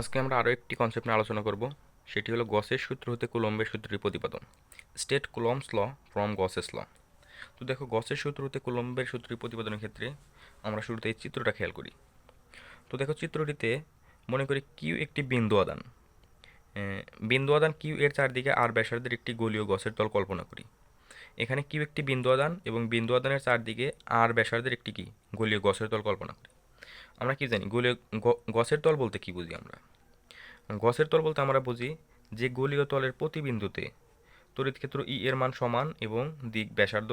আজকে আমরা আরও একটি কনসেপ্ট নিয়ে আলোচনা করব। সেটি হলো গসের সূত্র হতে কুলম্বের সূত্রটির প্রতিপাদন। State Coulomb's law from Gauss's law তো দেখো, গসের সূত্র হতে কুলম্বের সূত্রটির প্রতিপাদনের ক্ষেত্রে আমরা শুরুতে এই চিত্রটা খেয়াল করি। তো দেখো, চিত্রটিতে মনে করি কিউ একটি বিন্দু আদান বিন্দু আদান কিউ এর চারদিকে আর ব্যাসার্ধের একটি গোলীয় গসের তল কল্পনা করি। এখানে কিউ একটি বিন্দু আদান এবং বিন্দু আদানের চারদিকে আর ব্যাসার্ধের একটি কি? গোলীয় গসের তল কল্পনা করি। আমরা কি জানি? গোলীয় গসের তল বলতে কি বুঝি আমরা? গসের তল বলতে আমরা বুঝি যে গোলীয় তলের প্রতিবিন্দুতে তড়িৎ ক্ষেত্র ই এর মান সমান এবং দিক ব্যাসার্ধ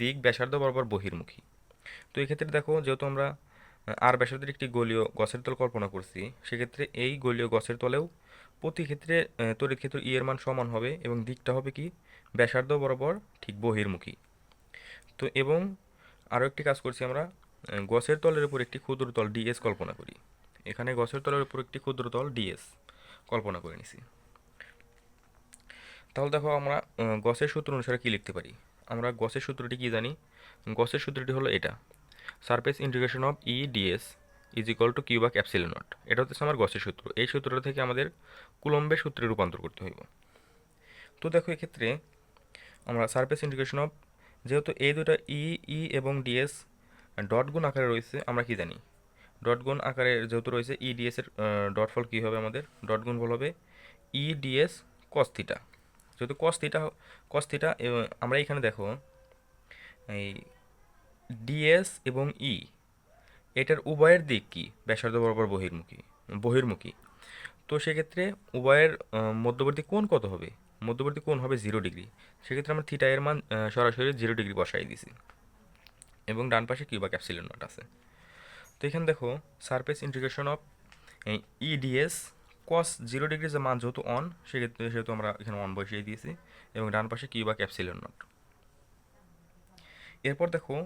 দিক ব্যাসার্ধ বরাবর বহির্মুখী। তো এই ক্ষেত্রে দেখো, যেহেতু আমরা আর ব্যাসার্ধের একটি গোলীয় গসের তল কল্পনা করছি, সেক্ষেত্রে এই গোলীয় গসের তলেও প্রতি ক্ষেত্রে তড়িৎ ক্ষেত্র ই এর মান সমান হবে এবং দিকটা হবে কি? ব্যাসার্ধ বরাবর ঠিক বহির্মুখী। তো এবং আরও একটি কাজ করছি আমরা গসের তলের উপর একটি ক্ষুদ্র তল ডিএস কল্পনা করি। এখানে গসের তলের উপর একটি ক্ষুদ্র তল ডিএস কল্পনা করে নিছি। তাহলে দেখো আমরা গসের সূত্র অনুসারে কি লিখতে পারি? আমরা গসের সূত্রটি কি জানি? গসের সূত্রটি হলো এটা। Surface integration of E DS is equal to Q বা ক্যাপসিলন নট এটা হচ্ছে আমার গসের সূত্র। এই সূত্রটা থেকে আমাদের কুলম্বের সূত্রে রূপান্তর করতে হইব। তো দেখো এক্ষেত্রে আমরা সারফেস ইন্টিগ্রেশন অফ, যেহেতু এই দুটা ই ই এবং ডিএস ডট গুণ আকারে রয়েছে, আমরা কি জানি? ডট গুণ আকারে যেহেতু রয়েছে ই ডিএস এর ডট ফল কী হবে আমাদের? ডট গুণ ফল হবে ই ডিএস কস থিটা যেহেতু কস থিটা কস থিটা আমরা এখানে দেখো, এই ডিএস এবং ই এটার উভয়ের দিক কি? ব্যাসার্ধ বরাবর বহির্মুখী বহির্মুখী। তো সেক্ষেত্রে উভয়ের মধ্যবর্তী কোণ কত হবে? মধ্যবর্তী কোণ হবে জিরো ডিগ্রি সেক্ষেত্রে আমরা থিটা এর মান সরাসরি জিরো ডিগ্রি বসাই দিছি। এবং ডান পাশে কিউবা ক্যাপসিলন নট আছে। তো এখানে দেখো surface integration of E DS cos zero degree যে মান যেহেতু অন সেক্ষেত্রে সেহেতু আমরা এখানে অন বসিয়ে দিয়েছি এবং ডান পাশে কিউবা ক্যাপসিলন নট। এরপর দেখো,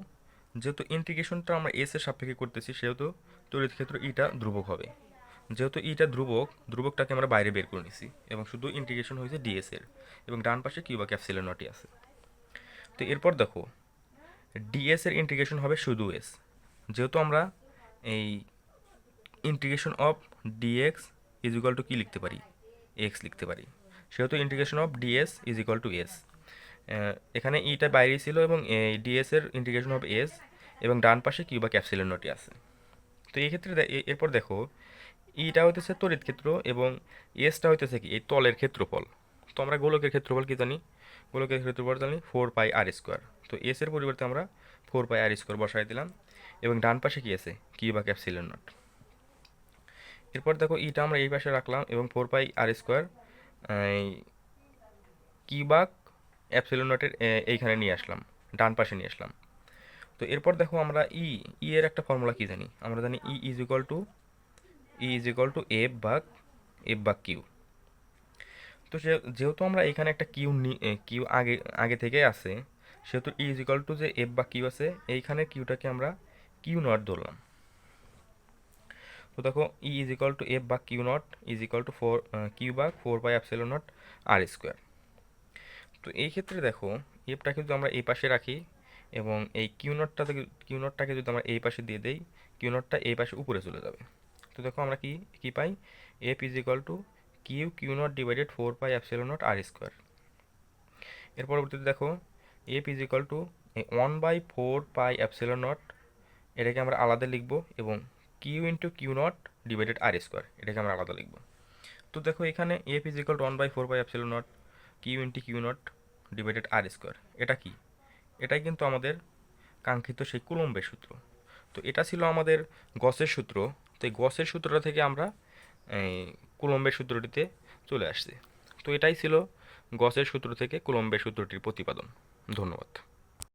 যেহেতু ইন্টিগ্রেশনটা আমরা এস এর সাপেক্ষে করতেছি, সেহেতু তড়িৎ ক্ষেত্র ইটা ধ্রুবক হবে। যেহেতু ইটা ধ্রুবক, ধ্রুবকটাকে আমরা বাইরে বের করে নিছি এবং শুধু ইন্টিগ্রেশন হয়েছে ডিএস এর এবং ডান পাশে কিউবা ক্যাপসিলন নটই আছে। তো এরপর দেখো ডিএস এর ইন্টিগ্রেশন হবে শুধু এস যেহেতু আমরা এই integration of DX is equal to কী লিখতে পারি? এক্স লিখতে পারি। সেহেতু integration of DS is equal to S এখানে ইটা বাইরে ছিল এবং এই ডিএস এর ইন্টিগ্রেশন অফ এস এবং ডান পাশে কিউ বা ক্যাপসিলন নটি আছে। তো এই ক্ষেত্রে এরপর দেখো ইটা হইতেছে তড়িৎ ক্ষেত্র এবং এসটা হইতেছে কি? এই তলের ক্ষেত্রফল। তো আমরা গোলকের ক্ষেত্রফল কি জানি? গোলকের ক্ষেত্রফল জানি ফোর পাই আর স্কোয়ার তো এস এর পরিবর্তে আমরা ফোর পাই আর স্কোয়ার বসাই দিলাম। এবং ডান পাশে কী আছে? কিউ বা ক্যাপসিলন নট এরপর দেখো ইটা আমরা এই পাশে রাখলাম এবং ফোর পাই আর স্কোয়ার কিউবাক অ্যাপসিলন নটের এইখানে নিয়ে আসলাম, ডান পাশে নিয়ে আসলাম। তো এরপর দেখো আমরা ই ই এর একটা ফর্মুলা কি জানি? আমরা জানি E is equal to E is equal to F বাক এফ বাক কিউ তো সে, যেহেতু আমরা এখানে একটা কিউ কিউ আগে আগে থেকে আছে, সেহেতু ই ইজ ইকুয়াল টু যে এফ বা কিউ আছে, এইখানে কিউটাকে আমরা কিউ নট ধরলাম। তো দেখো E is equal to F বা Q naught is equal to four Q বা four by epsilon naught R square তো এই ক্ষেত্রে দেখো এফটাকে যদি আমরা এই পাশে রাখি এবং এই কিউ নটটা কিউ নটটাকে যদি আমরা এই পাশে দিয়ে দেই, কিউ নটটা এই পাশে উপরে চলে যাবে। তো দেখো আমরা কি কি পাই? F is equal to Q Q naught divided four pi epsilon naught R square. এর পরবর্তীতে দেখো, F is equal to one by four pi epsilon naught, এটাকে আমরা আলাদা লিখব এবং Q into Q naught divided R square, এটাকে আমরা আলাদা লিখব। তো দেখো, এখানে F is equal to one by four by epsilon naught, Q into Q naught divided R square. এটা কি? এটাই কিন্তু আমাদের কাঙ্ক্ষিত সেই কুলম্বের সূত্র। তো এটা ছিল আমাদের গসের সূত্র। তো এই গসের সূত্রটা থেকে আমরা কুলম্বের সূত্রটিতে চলে আসছে। তো এটাই ছিল গসের সূত্র থেকে কুলম্বের সূত্রটির প্রতিপাদন। ধন্যবাদ।